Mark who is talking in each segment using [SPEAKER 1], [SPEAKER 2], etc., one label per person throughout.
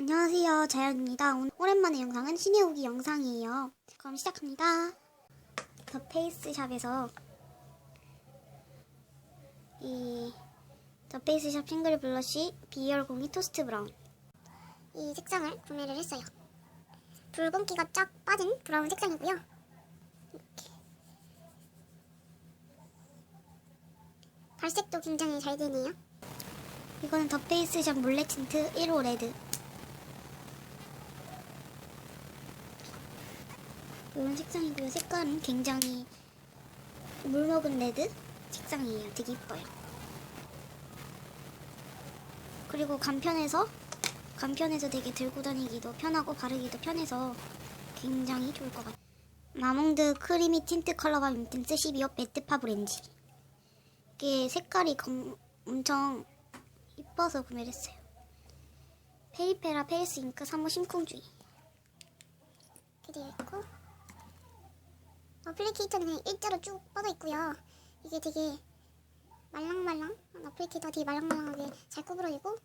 [SPEAKER 1] 안녕하세요. 자연입니다. 오랜만에 영상은 신의 후기 영상이에요. 그럼 시작합니다. 더 페이스샵에서 이 더 페이스샵 싱글 블러쉬 비열 공이 토스트 브라운. 이 색상을 구매를 했어요. 붉은기가 쫙 빠진 브라운 색상이고요. 이렇게. 발색도 굉장히 잘 되네요. 이거는 더 페이스샵 몰래 틴트 1호 레드 이런 색상이고요. 색깔은 굉장히 물 먹은 레드 색상이에요. 되게 이뻐요. 그리고 간편해서 간편해서 되게 들고 다니기도 편하고 바르기도 편해서 굉장히 좋을 것 같아요. 마몽드 크리미 틴트 컬러가 인텐스 12호 매트 파브렌지 이게 색깔이 검- 엄청 이뻐서 구매를 했어요. 페리페라 페이스 잉크 3호 심쿵주의 되어 있고 어플리케이터는 그냥 일자로 쭉 뻗어 있고요. 이게 되게 말랑말랑 어, 어플리케이터 되게 말랑말랑하게 잘 구부러지고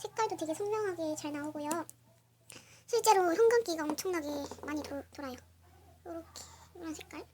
[SPEAKER 1] 색깔도 되게 선명하게 잘 나오고요. 실제로 형광기가 엄청나게 많이 도, 돌아요. 이렇게 이런 색깔.